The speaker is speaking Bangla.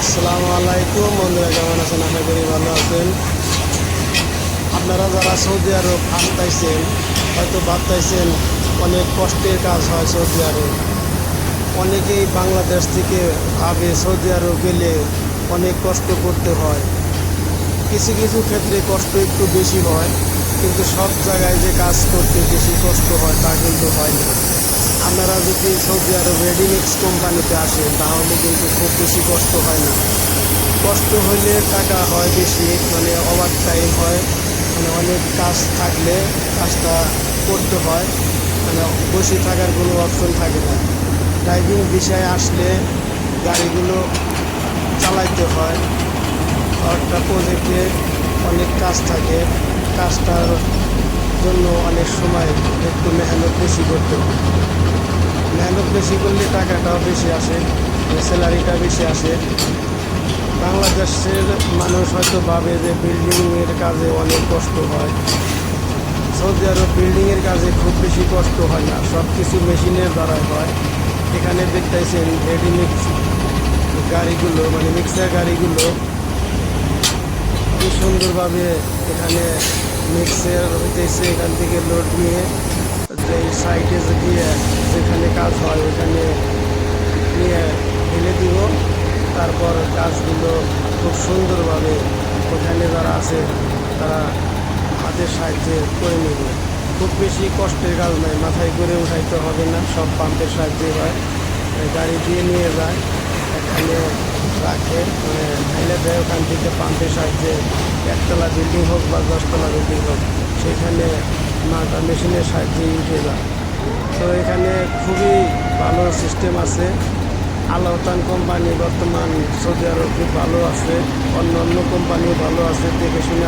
আসসালামু আলাইকুম, বন্ধুরা কেমন আছেন? আশা করি ভালো আছেন। আপনারা যারা সৌদি আরব আসতেছেন হয়তো ভাবতেছেন অনেক কষ্টের কাজ হয় সৌদি আরব। অনেকেই বাংলাদেশ থেকে ভাবে সৌদি আরব গেলে অনেক কষ্ট করতে হয়। কিছু কিছু ক্ষেত্রে কষ্ট একটু বেশি হয়, কিন্তু সব জায়গায় যে কাজ করতে বেশি কষ্ট হয় তা কিন্তু হয় না। আপনারা যদি সৌদি আরব রেডিমিক্স কোম্পানিতে আসেন, তাহলে কিন্তু খুব বেশি কষ্ট হয় না। কষ্ট হলে টাকা হয় বেশি মানে ওভার টাইম হয়। মানে অনেক কাজ থাকলে কাজটা করতে হয়। মানে বসে থাকার কোনো অপশন থাকে না। ড্রাইভিং বিষয়ে আসলে গাড়িগুলো চালাইতে হয়। একটা প্রজেক্টে অনেক কাজ থাকে। কাজটার জন্য অনেক সময় একটু মেহনত বেশি করতে হয়। মেহনত বেশি করলে টাকাটাও বেশি আসে স্যালারিটা বেশি আসে। বাংলাদেশের মানুষ হয়তো ভাবে যে বিল্ডিংয়ের কাজে অনেক কষ্ট হয়। সৌদি আরব বিল্ডিংয়ের কাজে খুব বেশি কষ্ট হয় না সব কিছু মেশিনের দ্বারাই হয়। এখানে দেখতেছেন রেডিমিক্স গাড়িগুলো মানে মিক্সার গাড়িগুলো। খুব সুন্দরভাবে এখানে মিক্সার হইতেছে, এখান থেকে লোড নিয়ে, যে সাইডে গিয়ে যেখানে কাজ হয় ওখানে নিয়ে ফেলে দিব তারপর গাছগুলো খুব সুন্দরভাবে ওখানে যারা আছে, তারা হাতের সাহায্যে করে নেবে। খুব বেশি কষ্টের কাজ নয় মাথায় করে উঠাইতে হবে না, সব পাম্পের সাহায্যে হয়। গাড়ি দিয়ে নিয়ে যায়, এখানে রাখে মানে ঢাইলে দেয় ওখান থেকে পাম্পের সাহায্যে। একতলা বিল্ডিং হোক বা দশতলা বিল্ডিং হোক, সেখানে মাটা মেশিনের সাহায্যে উঠে যায়। তো এখানে খুবই ভালো সিস্টেম আছে। আলাউতান কোম্পানি বর্তমান সৌদি আরব খুব ভালো আছে অন্য অন্য কোম্পানিও ভালো আছে, দেখে শুনে